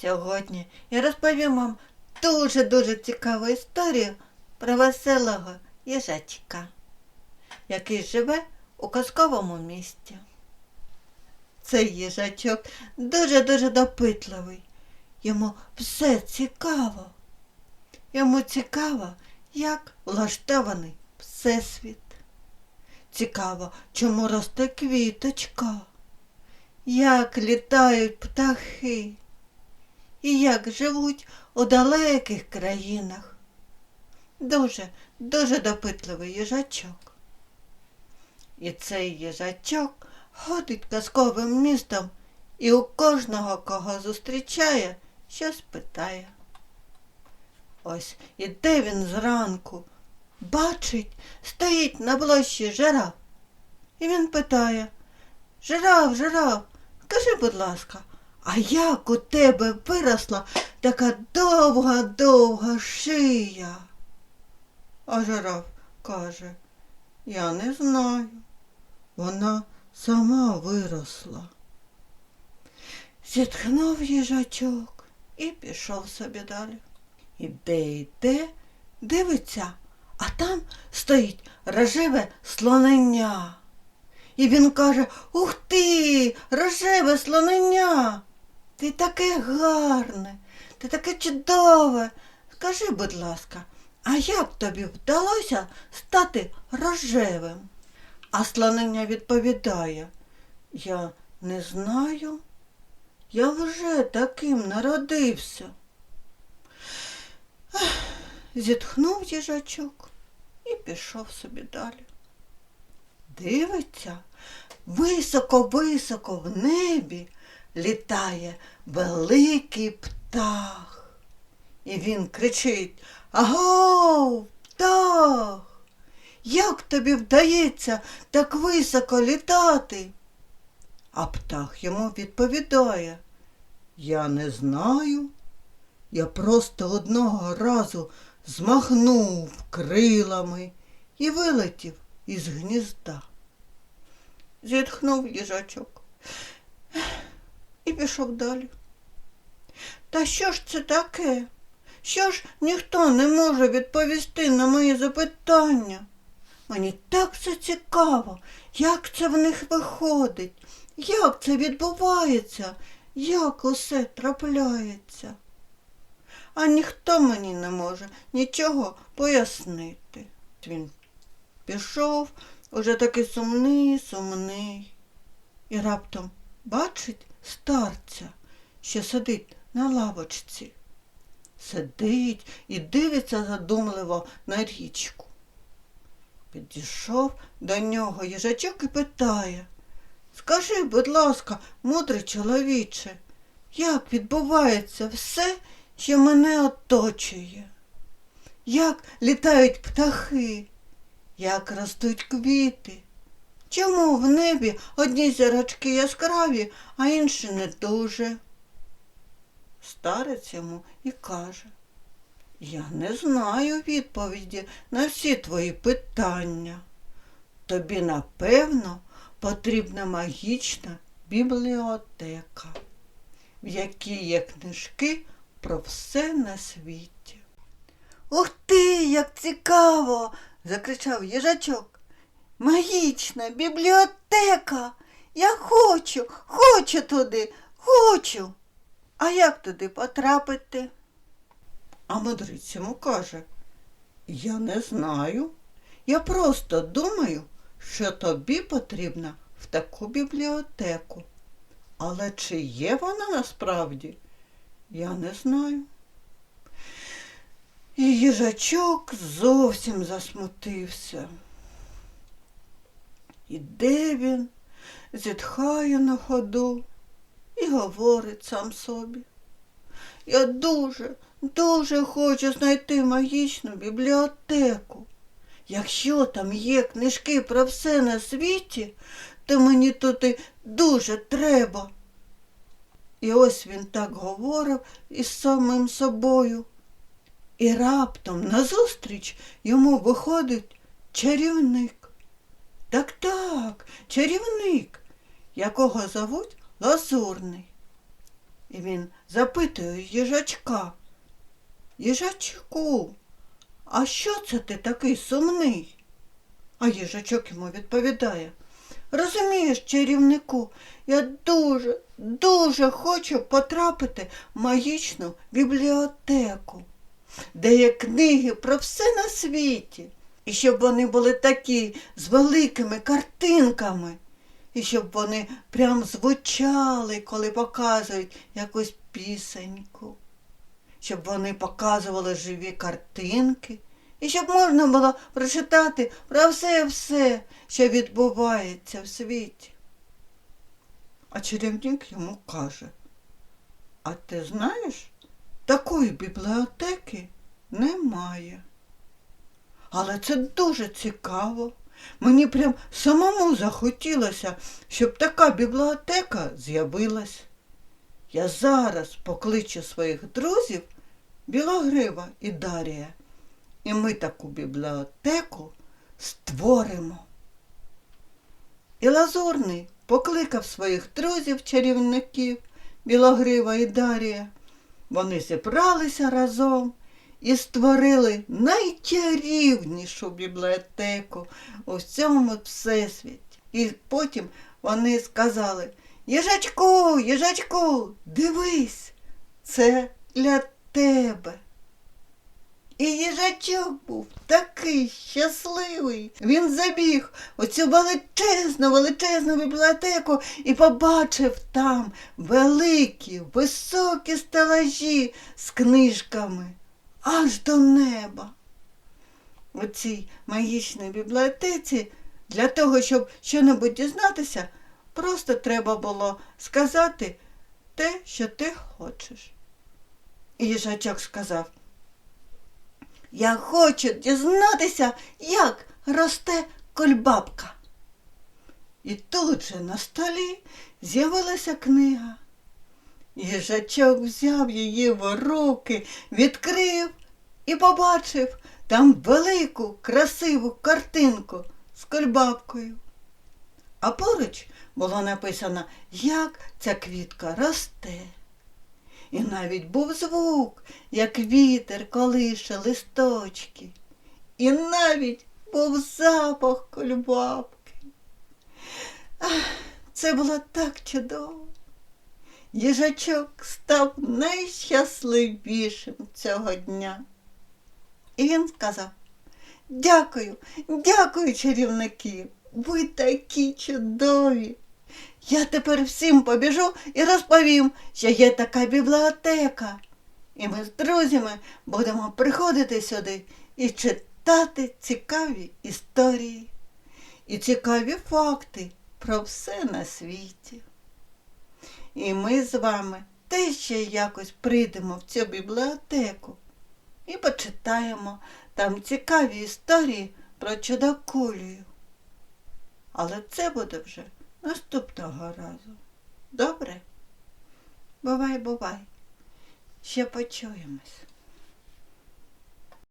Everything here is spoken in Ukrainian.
Сьогодні я розповім вам дуже-дуже цікаву історію про веселого їжачка, який живе у казковому місті. Цей їжачок дуже-дуже допитливий. Йому все цікаво. Йому цікаво, як влаштований всесвіт. Цікаво, чому росте квіточка, як літають птахи і як живуть у далеких країнах. Дуже, дуже допитливий їжачок. І цей їжачок ходить казковим містом і у кожного, кого зустрічає, щось питає. Ось іде він зранку, бачить, стоїть на площі жираф. І він питає Жираф, жираф, скажи, будь ласка, а як у тебе виросла така довга-довга шия? А жираф каже, я не знаю. Вона сама виросла. Зітхнув їжачок і пішов собі далі. Іде, йде, дивиться, а там стоїть рожеве слонення. І він каже Ух ти, рожеве слонення. Ти таке гарне, ти таке чудове. Скажи, будь ласка, а як тобі вдалося стати рожевим? А слонення відповідає, я не знаю. Я вже таким народився. Ех, Зітхнув їжачок і пішов собі далі. Дивиться, високо-високо в небі літає великий птах. І він кричить Агов, птах! Як тобі вдається так високо літати? А птах йому відповідає Я не знаю. Я просто одного разу змахнув крилами і вилетів із гнізда. Зітхнув їжачок і пішов далі. Та що ж це таке? Що ж ніхто не може відповісти на мої запитання? Мені так це цікаво, як це в них виходить, як це відбувається, як усе трапляється. А ніхто мені не може нічого пояснити. Він пішов, уже такий сумний, сумний. І раптом бачить старця, що сидить на лавочці. Сидить і дивиться задумливо на річку. Підійшов до нього їжачок і питає Скажи, будь ласка, мудрий чоловіче, як відбувається все, що мене оточує? Як літають птахи, як ростуть квіти? Чому в небі одні зірочки яскраві, а інші не дуже? Старець йому і каже Я не знаю відповіді на всі твої питання. Тобі, напевно, потрібна магічна бібліотека, в якій є книжки про все на світі. Ух ти, як цікаво! закричав їжачок. Магічна бібліотека. Я хочу, хочу туди, хочу. А як туди потрапити? А мудрець йому каже, я не знаю. Я просто думаю, що тобі потрібна в таку бібліотеку. Але чи є вона насправді, я не знаю. І їжачок зовсім засмутився. Іде він, зітхає на ходу і говорить сам собі. Я дуже, дуже хочу знайти магічну бібліотеку. Якщо там є книжки про все на світі, то мені туди дуже треба. І ось він так говорив із самим собою. І раптом назустріч йому виходить чарівник. Так так, чарівник, якого зовуть Лазурний. І він запитує їжачка. Їжачку, а що це ти такий сумний? А їжачок йому відповідає. Розумієш, чарівнику, я дуже, дуже хочу потрапити в магічну бібліотеку, де є книги про все на світі, і щоб вони були такі з великими картинками, і щоб вони прям звучали, коли показують якусь пісеньку, щоб вони показували живі картинки, і щоб можна було прочитати про все-все, що відбувається в світі. А чарівник йому каже, а ти знаєш, такої бібліотеки немає. Але це дуже цікаво. Мені прям самому захотілося, щоб така бібліотека з'явилась. Я зараз покличу своїх друзів Білогрива і Дарія, і ми таку бібліотеку створимо. І Лазурний покликав своїх друзів чарівників Білогрива і Дарія. Вони зібралися разом і створили найчарівнішу бібліотеку у всьому всесвіті. І потім вони сказали Їжачку, їжачку, дивись, це для тебе. І їжачок був такий щасливий. Він забіг у цю величезну, величезну бібліотеку і побачив там великі, високі стелажі з книжками аж до неба. У цій магічній бібліотеці для того, щоб щонебудь дізнатися, просто треба було сказати те, що ти хочеш. І їжачок сказав, я хочу дізнатися, як росте кольбабка. І тут же на столі з'явилася книга. Їжачок взяв її в руки, відкрив і побачив там велику красиву картинку з кольбабкою. А поруч було написано, як ця квітка росте. І навіть був звук, як вітер колише листочки. І навіть був запах кольбабки. Ах, це було так чудово. Їжачок став найщасливішим цього дня. І він сказав Дякую, дякую, чарівники, ви такі чудові. Я тепер всім побіжу і розповім, що є така бібліотека. І ми з друзями будемо приходити сюди і читати цікаві історії і цікаві факти про все на світі. І ми з вами теж ще якось прийдемо в цю бібліотеку і почитаємо там цікаві історії про чудакулію. Але це буде вже наступного разу. Добре? Бувай, бувай. Ще почуємось.